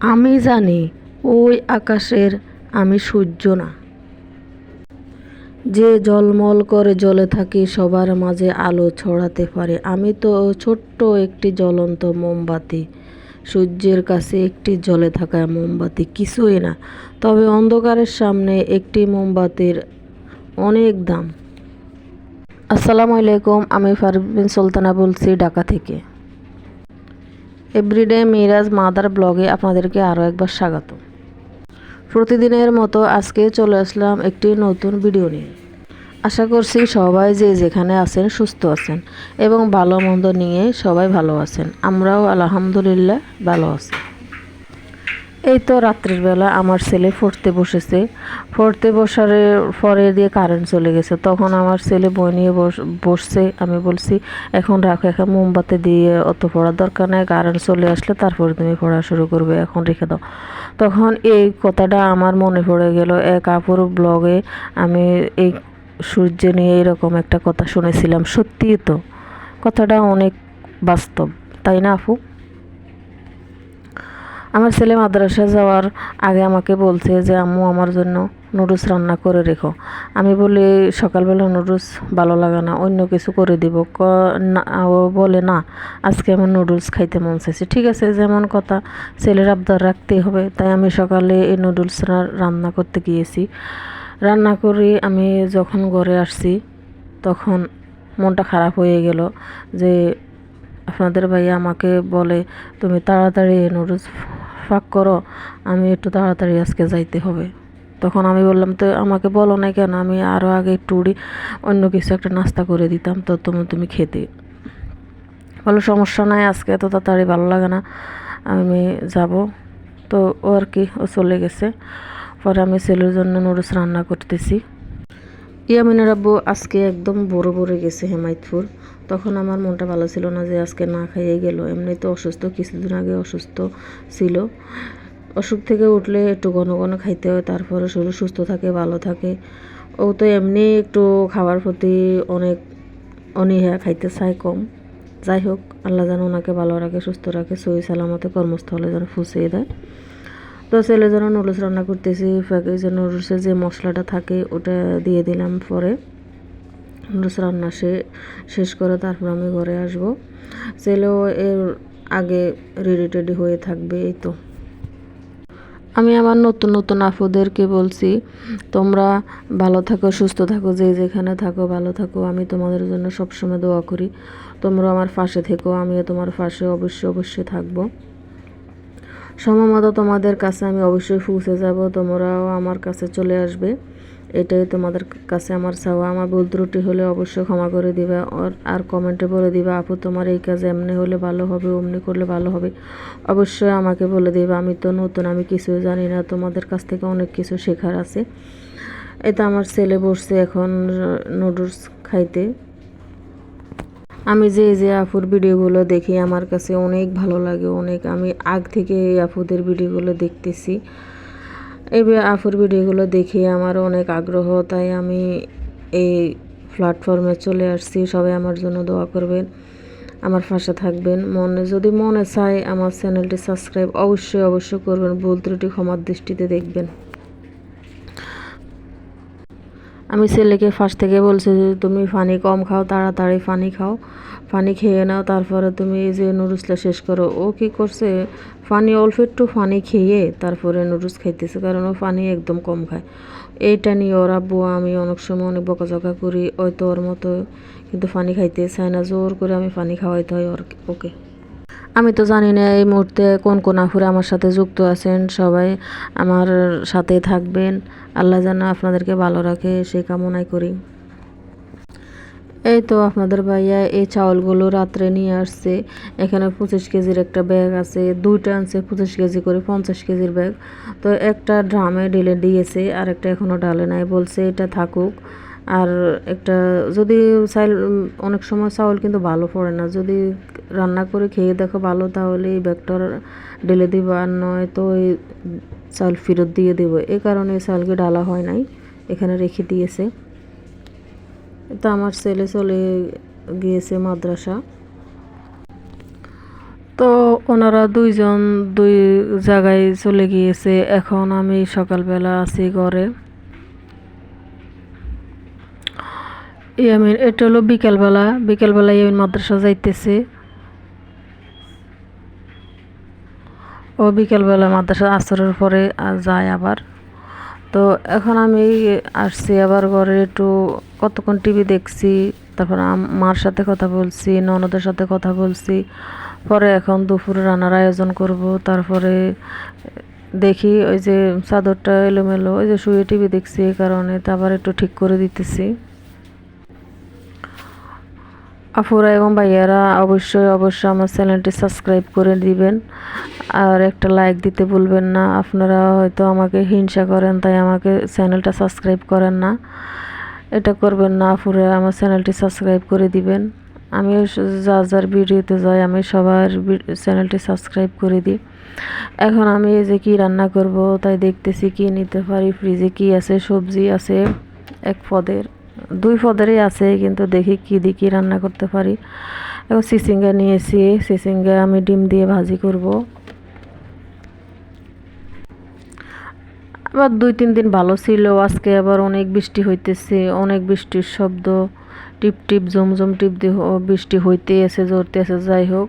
আমি জানি ওই আকাশের আমি সূর্য না। যে জলমল করে জলে থাকি, সবার মাঝে আলো ছড়াতে পারে। আমি তো ছোট্ট একটি জ্বলন্ত মোমবাতি, সূর্যের কাছে একটি জলে থাকা মোমবাতি, কিছুই না। তবে অন্ধকারের সামনে একটি মোমবাতির অনেক দাম। আসসালামু আলাইকুম, আমি ফারবিন সুলতানা বলছি ঢাকা থেকে। এভরিডে মিরাজ মাদার ব্লগে আপনাদেরকে আরও একবার স্বাগত। প্রতিদিনের মতো আজকে চলে আসলাম একটি নতুন ভিডিও নিয়ে। আশা করছি সবাই যে যেখানে আছেন সুস্থ আছেন এবং ভালো মন্দ নিয়ে সবাই ভালো আছেন। আমরাও আলহামদুলিল্লাহ ভালো আছি। এই তো রাত্রির বেলা আমার ছেলে পড়তে বসেছে। পড়তে বসার পরে দিয়ে কারেন্ট চলে গেছে। তখন আমার ছেলে বই নিয়ে বস- বসছে। আমি বলছি, এখন রাখো, এখন মোমবাতি দিয়ে অত পড়ার দরকার নেই। কারেন্ট চলে আসলে তারপরে তুমি পড়া শুরু করবে। এখন রেখে দাও। তখন এই কথাটা আমার মনে পড়ে গেল। এক আপুর ব্লগে আমি এই সূর্য নিয়ে এরকম একটা কথা শুনেছিলাম। সত্যিই তো, কথাটা অনেক বাস্তব, তাই না আপু? আমার ছেলে মাদ্রাসা যাওয়ার আগে আমাকে বলছে যে, আম্মু, আমার জন্য নুডলস রান্না করে রেখো। আমি বলি, সকালবেলা নুডলস ভালো লাগে না, অন্য কিছু করে দিব। ক, না, ও বলে, না, আজকে আমার নুডলস খাইতে মন চাইছে। ঠিক আছে, যেমন কথা, ছেলের আবদার রাখতেই হবে। তাই আমি সকালে এই নুডলস রান্না করতে গিয়েছি। রান্না করে আমি যখন ঘরে আসছি, তখন মনটা খারাপ হয়ে গেল যে আপনাদের ভাইয়া আমাকে বলে, তুমি তাড়াতাড়ি নুডলস ফাঁক করো, আমি একটু তাড়াতাড়ি আজকে যাইতে হবে। তখন আমি বললাম, তো আমাকে বলো না কেন, আমি আরও আগে একটু অন্য কিছু একটা নাস্তা করে দিতাম, তো তুমি তুমি খেতে। বলো, সমস্যা নাই, আজকে এত তাড়াতাড়ি ভালো লাগে না, আমি যাব। তো ও আর কি, ও চলে গেছে। পরে আমি ছেলের জন্য নুডলস রান্না করতেছি। ইয়ামিনের আব্বু আজকে একদম বড় বড় গেছে হেমায়তপুর। তখন আমার মনটা ভালো ছিল না যে আজকে না খাইয়ে গেল। এমনি তো অসুস্থ, কিছুদিন আগে অসুস্থ ছিল। অসুখ থেকে উঠলে একটু ঘন ঘন খাইতে হয়, তারপরে শরীর সুস্থ থাকে, ভালো থাকে। ও তো এমনি একটু খাবার প্রতি অনেক অনীহা, খাইতে চায় কম। যাই হোক, আল্লাহ যেন ওনাকে ভালো রাখে, সুস্থ রাখে সই সালামতে কর্মস্থলে যেন ফুসিয়ে দেয়। তো ছেলে যেন নুডলস রান্না করতেছি প্যাকেজের নুডলসের যে মশলাটা থাকে, ওটা দিয়ে দিলাম পরে। নুডলস রান্না শেষ করে তারপর আমি ঘরে আসব। ছেলেও এর আগে রেডি টেডি হয়ে থাকবে, এই তো। আমি আমার নতুন নতুন আপুদেরকে বলছি, তোমরা ভালো থাকো, সুস্থ থাকো, যে যেখানে থাকো, ভালো থাকো। আমি তোমাদের জন্য সবসময় দোয়া করি। তোমরা আমার পাশে থেকো, আমিও তোমার পাশে অবশ্যই অবশ্যই থাকব। সময় মতো তোমাদের কাছে আমি অবশ্যই পৌঁছে যাব, তোমরাও আমার কাছে চলে আসবে। এটাই তোমাদের কাছে আমার চাওয়া। আমার ভুল ত্রুটি হলে অবশ্যই ক্ষমা করে দিবে। আর কমেন্টে বলে দিবে, আপু, তোমার এই কাজ এমনি হলে ভালো হবে, অমনি করলে ভালো হবে। অবশ্যই আমাকে বলে দিবে, আমি তো নতুন, আমি কিছু জানি না। তোমাদের কাছ থেকে অনেক কিছু শেখার আছে। এটা আমার ছেলে বসছে এখন নুডলস খাইতে। আমি যে যে আপুর ভিডিওগুলো দেখি, আমার কাছে অনেক ভালো লাগে, অনেক। আমি আগ থেকে এই আপুদের ভিডিওগুলো দেখতেছি। এই আফুর আপুর ভিডিওগুলো দেখে আমার অনেক আগ্রহ, তাই আমি এই প্ল্যাটফর্মে চলে আসছি। সবাই আমার জন্য দোয়া করবেন, আমার পাশে থাকবেন। মনে, যদি মনে চায় আমার চ্যানেলটি সাবস্ক্রাইব অবশ্যই অবশ্যই করবেন। ভুল ত্রুটি ক্ষমার দৃষ্টিতে দেখবেন। আমি ছেলেকে ফার্স্ট থেকে বলছি যে, তুমি পানি কম খাও, তাড়াতাড়ি পানি খাও, পানি খেয়ে নাও, তারপরে তুমি এই যে নুডলসটা শেষ করো। ও কি করছে, পানি অল্প একটু পানি খেয়ে তারপরে নুডলস খাইতেছে, কারণ ও পানি একদম কম খায়। এইটা নিয়ে ওর আব্বু, আমি অনেক সময় অনেক বকাঝকা করি ওই তো ওর মতো কিন্তু পানি খাইতে চায় না, জোর করে আমি পানি খাওয়াইতে হয় ওর, ওকে। আমি তো জানি না এই মুহূর্তে কোন কোন আফুরে আমার সাথে যুক্ত আছেন, সবাই আমার সাথে থাকবেন। আল্লাহ যেন আপনাদেরকে ভালো রাখে সেই কামনাই করি। এই তো আপনাদের ভাইয়া, এই চাউলগুলো রাত্রে নিয়ে আসছে। এখানে পঁচিশ কেজির একটা ব্যাগ আছে, দুইটা আনছে পঁচিশ কেজি করে পঞ্চাশ কেজির ব্যাগ। তো একটা ড্রামে ঢেলে দিয়েছে আর একটা এখনও ডালে নাই, বলছে এটা থাকুক। আর একটা যদি চাইল, অনেক সময় চাউল কিন্তু ভালো পড়ে না। যদি রান্না করে খেয়ে দেখো ভালো, তাহলে এই ব্যাগটার ঢেলে দিব আর নয় তো এই চাউল ফেরত দিয়ে দেবো। এ কারণে এই চাউলকে ডালা হয় নাই, এখানে রেখে দিয়েছে। তো আমার ছেলে চলে গিয়েছে মাদ্রাসা। তো ওনারা দুইজন দুই জায়গায় চলে গিয়েছে। এখন আমি সকালবেলা আছি ঘরে। ইয়ামিন এটা হলো বিকেলবেলা বিকেলবেলা ইয়ামিন মাদ্রাসা যাইতেছে। ও বিকেলবেলা মাদ্রাসা আসরের পরে যায় আবার। তো এখন আমি আসছি আবার ঘরে একটু কতক্ষণ টিভি দেখছি, তারপর মার সাথে কথা বলছি, ননদের সাথে কথা বলছি। পরে এখন দুপুরে রান্নার আয়োজন করব, তারপরে দেখি ওই যে চাদরটা এলোমেলো, ওই যে শুয়ে টিভি দেখছি এই কারণে, তা আবার একটু ঠিক করে দিতেছি। আপুরা এবং ভাইয়ারা অবশ্যই অবশ্যই আমার চ্যানেলটি সাবস্ক্রাইব করে দিবেন। আর একটা লাইক দিতে ভুলবেন না। আপনারা হয়তো আমাকে হিংসা করেন, তাই আমাকে চ্যানেলটা সাবস্ক্রাইব করেন না। এটা করবেন না আপুরা আমার চ্যানেলটি সাবস্ক্রাইব করে দিবেন। আমি যার যার ভিডিওতে যাই, আমি সবার চ্যানেলটি সাবস্ক্রাইব করে দিই। এখন আমি এই যে কি রান্না করব, তাই দেখতেছি কি নিতে পারি ফ্রিজে কি আছে, সবজি আছে এক পদের। দুই পদেরই আছে, কিন্তু দেখি কি দিয়ে কি রান্না করতে পারি। এখন সিসিঙ্গা নিয়েছি, সিসিঙ্গা আমি ডিম দিয়ে ভাজি করব। আবার দুই তিন দিন ভালো ছিল, আজকে আবার অনেক বৃষ্টি হইতেছে, অনেক বৃষ্টির শব্দ, টিপ টিপ জমজম টিপ দিয়ে বৃষ্টি হইতে আছে জড়তে আছে যাই হোক,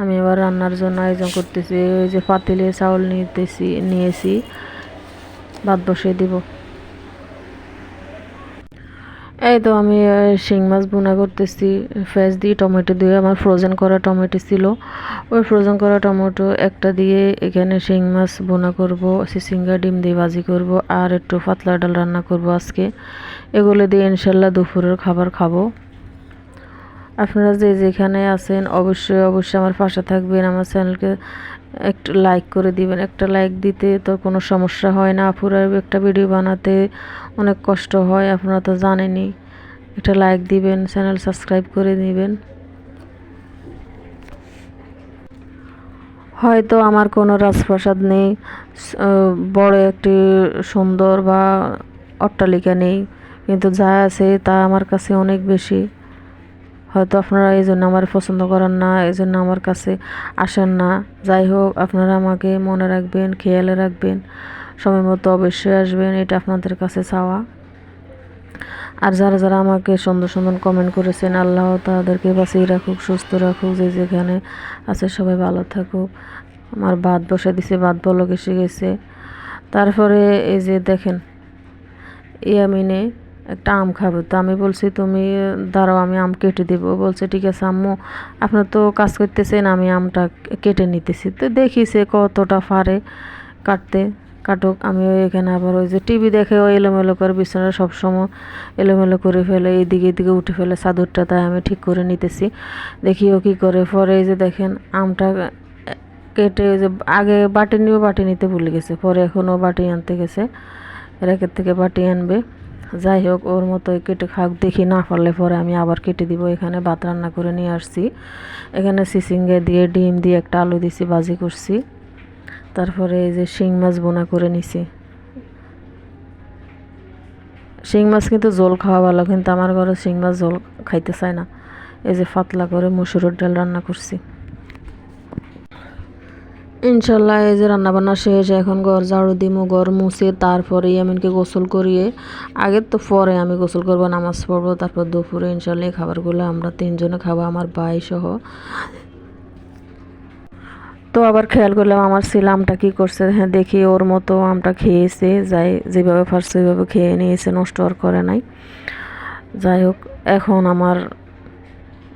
আমি এবার রান্নার জন্য আয়োজন করতেছি, ওই যে পাতিলে চাউল নিতেছি, নিয়েছি, ভাত বসিয়ে দিব। এই তো আমি শিং মাছ বোনা করতেছি, ফ্রেশ দিয়ে টমেটো দিয়ে, আমার ফ্রোজেন করা টমেটো ছিল। ওই ফ্রোজেন করা টমেটো একটা দিয়ে এখানে শিং মাছ বোনা করব সিসিঙ্গা ডিম দিয়ে ভাজি করব, আর একটু পাতলা ডাল রান্না করব আজকে। এগুলো দিয়ে ইনশাল্লাহ দুপুরের খাবার খাব। আপনারা যে যেখানে আছেন, অবশ্যই অবশ্যই আমার পাশে থাকবেন, আমার চ্যানেলকে একটু লাইক করে দিবেন, একটা লাইক দিতে তো কোনো সমস্যা হয় না। আপুরা একটা ভিডিও বানাতে অনেক কষ্ট হয়, আপনারা তো জানেনই। একটা লাইক দিবেন চ্যানেল সাবস্ক্রাইব করে দিবেন। হয়তো আমার কোনো রাজপ্রাসাদ নেই বড় একটি সুন্দর বা অট্টালিকা নেই, কিন্তু যা আছে তা আমার কাছে অনেক বেশি। হয়তো আপনারা এই জন্য আমার পছন্দ করেন না, এই জন্য আমার কাছে আসেন না। যাই হোক, আপনারা আমাকে মনে রাখবেন, খেয়ালে রাখবেন। সময় মতো অবশ্যই আসবেন, এটা আপনাদের কাছে চাওয়া। আর যারা যারা আমাকে সুন্দর সুন্দর কমেন্ট করেছেন, আল্লাহ তাদেরকে বাঁচিয়ে রাখুক, সুস্থ রাখুক, যে যেখানে আছে সবাই ভালো থাকুক। আমার ভাত বসে দিছে ভাত বলক এসে গেছে। তারপরে এই যে দেখেন ইয়ামিনে একটা আম খাবে। তো আমি বলছি, তুমি, দাঁড়াও, আমি আম কেটে দেবো। বলছে, ঠিক আছে আম্মু, আপনার তো কাজ করতেছেন, আমি আমটা কেটে নিতেছি। তো দেখি সে কতটা পারে কাটতে। কাটুক, আমি ওই এখানে আবার ওই যে টিভি দেখে ও এলোমেলো করে বিছানা সবসময় এলোমেলো করে ফেলে এইদিকে এদিকে উঠে ফেলে চাদরটা, তাই আমি ঠিক করে নিতেছি। দেখি ও কী করে। পরে এই যে দেখেন, আমটা কেটে ওই যে আগে বাটি নিয়েও বাটি নিতে ভুলে গেছে, পরে এখন ও বাটি আনতে গেছে। র্যাকের থেকে বাটি আনবে। যাই হোক ওর মতো কেটে খাক, দেখি না পারলে পরে আমি আবার কেটে দিব। এখানে ভাত রান্না করে নিয়ে আসছি। এখানে সিসিঙ্গে দিয়ে ডিম দিয়ে একটা আলু দিছি, ভাজি করছি। তারপরে এই যে শিং মাছ বোনা করে নিছি। শিং মাছ কিন্তু জল খাওয়া ভালো, কিন্তু আমার ঘরে শিং মাছ জল খাইতে চায় না। এই যে পাতলা করে মুসুরের ডাল রান্না করছি। ইনশাল্লাহ এই যে রান্নাবান্না শেষ, এখন ঘর ঝাড়ু দিমু, ঘর মুছে তারপরে এমনকি গোসল করিয়ে, আগের তো পরে আমি গোসল করব, নামাজ পড়ব, তারপর দুপুরে ইনশাল্লাহ এই খাবারগুলো আমরা তিনজনে খাব, আমার ভাই সহ। তো আবার খেয়াল করলাম আমার ছেলে আমটা কী করছে হ্যাঁ দেখি ওর মতো আমটা খেয়েছে, যাই যেভাবে পারছে ওইভাবে খেয়ে নিয়েছে, নষ্ট আর করে নাই। যাই হোক, এখন আমার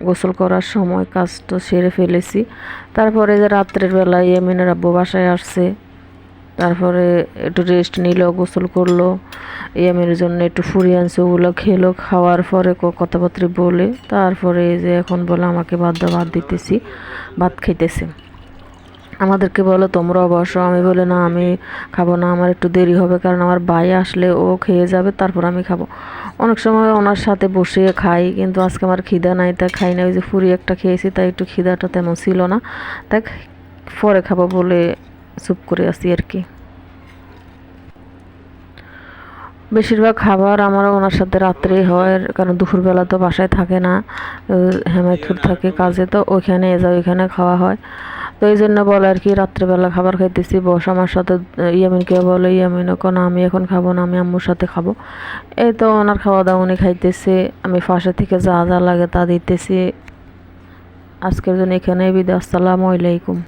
গোসল করার সময় কাজ তো সেরে ফেলেছি। তারপরে যে রাত্রের বেলায় এমিনের আব্বু বাসায় আসছে, তারপরে একটু রেস্ট নিল, গোসল করল। ইয়ামের জন্য একটু ফুরিয়ে আনছে, ওগুলো খেলো, খাওয়ার পরে কথাবার্তা বলে, তারপরে যে এখন বলে আমাকে ভাত ভাত দিতেছি, ভাত খাইতেছে। আমাদেরকে বলো, তোমরাও বসো, আমি বলে, না, আমি খাব না, আমার একটু দেরি হবে, কারণ আমার ভাই আসলে ও খেয়ে যাবে, তারপর আমি খাব। অনেক সময় ওনার সাথে বসে খাই, কিন্তু আজকে আমার খিদা নাই, তাই খাই না। ওই যে ফুরি একটা খেয়েছি, তাই একটু খিদাটা তেমন ছিল না। তাই পরে খাব বলে চুপ করে আসি আর কি। বেশিরভাগ খাবার আমার ওনার সাথে রাত্রে হয়, কারণ দুপুরবেলা তো বাসায় থাকে না হেমায়তপুর থাকে, কাজে তো ওইখানে যা ওইখানে খাওয়া হয়। তো এই জন্য বলে আর কি, রাত্রেবেলা খাবার খাইতেছি। বস আমার সাথে, ইয়ামিনকে বলে, ইয়ামিন কোনো আমি এখন খাব না, আমি আম্মুর সাথে খাব। এই তো ওনার খাওয়া দাওয়া উনি খাইতেছে। আমি ফাঁসে থেকে যা যা লাগে তা দিতেছি। আজকের জন্য এখানে বিদে আসসালামু আলাইকুম।